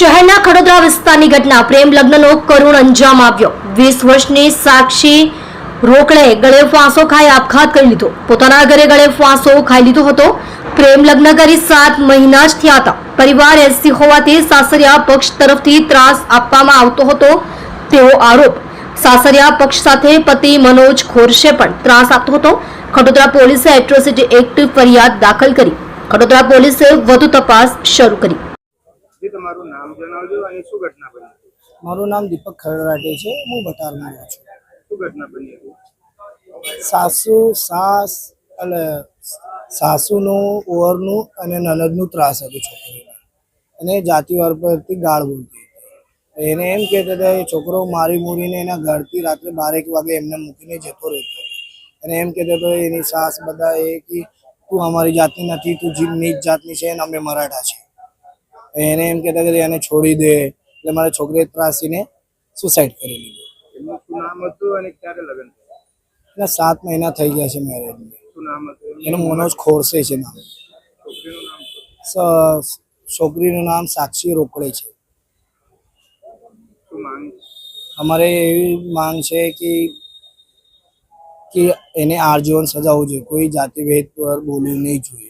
શહેરના ખડોદરા વિસ્તારની ઘટના. પ્રેમ લગ્નનો કરુણ અંજામ આવ્યો. વીસ વર્ષની સાક્ષી રોકડે ગળે ફાંસો ખાઈ આપઘાત કરી લીધો. પોતાના ઘરે ગળે ફાંસો ખાઈ લીધો હતો. પ્રેમ લગ્ન કરી સાત મહિના જ થયા હતા. પરિવાર એસી હોવાથી સાસરિયા પક્ષ તરફથી ત્રાસ આપવામાં આવતો હતો તેવો આરોપ. સાસરિયા પક્ષ સાથે પતિ મનોજ ખોરશે પણ ત્રાસ આપતો હતો. ખડોદરા પોલીસે એટ્રોસિટી એક્ટ ફરિયાદ દાખલ કરી. ખડોદરા પોલીસે વધુ તપાસ શરૂ કરી. તમારું નામ જણાવજો અને શું ઘટના બની મારું નામ દીપક ખરડાટે છે. હું ભટારમાં રહ્યો છું. શું ઘટના બની હતી? સાસુ સાસ એટલે સાસુનું ઓવરનું અને નનદનું ત્રાસ હતું છોકરીને. અને જાતિવાર પરથી ગાળ બોલતી એને એમ કહેતા હતા એ છોકરો મારી મૂરીને એના ઘરથી રાત્રે બારેક વાગે એમને મૂકીને જતો રહેતો અને એમ કહેતો હતો એની સાસ બધા એ કે તું અમારી જાતની નથી તું જી નીચ જાતની છે અને અમે મરાઠા છે એને એમ કહેતા કે એને છોડી દે. એટલે મારા છોકરીએ ત્રાસીને સુસાઇડ કરી લીધું. એમનું શું નામ હતું અને ક્યારે લગ્ન એના સાત મહિના થઈ ગયા છે મેરેજને શું નામ હતું? એનું મનોજ ખોરસે છે નામ. છોકરીનું નામ છોકરીનું નામ સાક્ષી રોકડે છે. અમારે એવી માંગ છે કે કે એને આજીવન સજા હોવી જોઈએ. કોઈ જાતિભેદ પર બોલવું નહીં જોઈએ.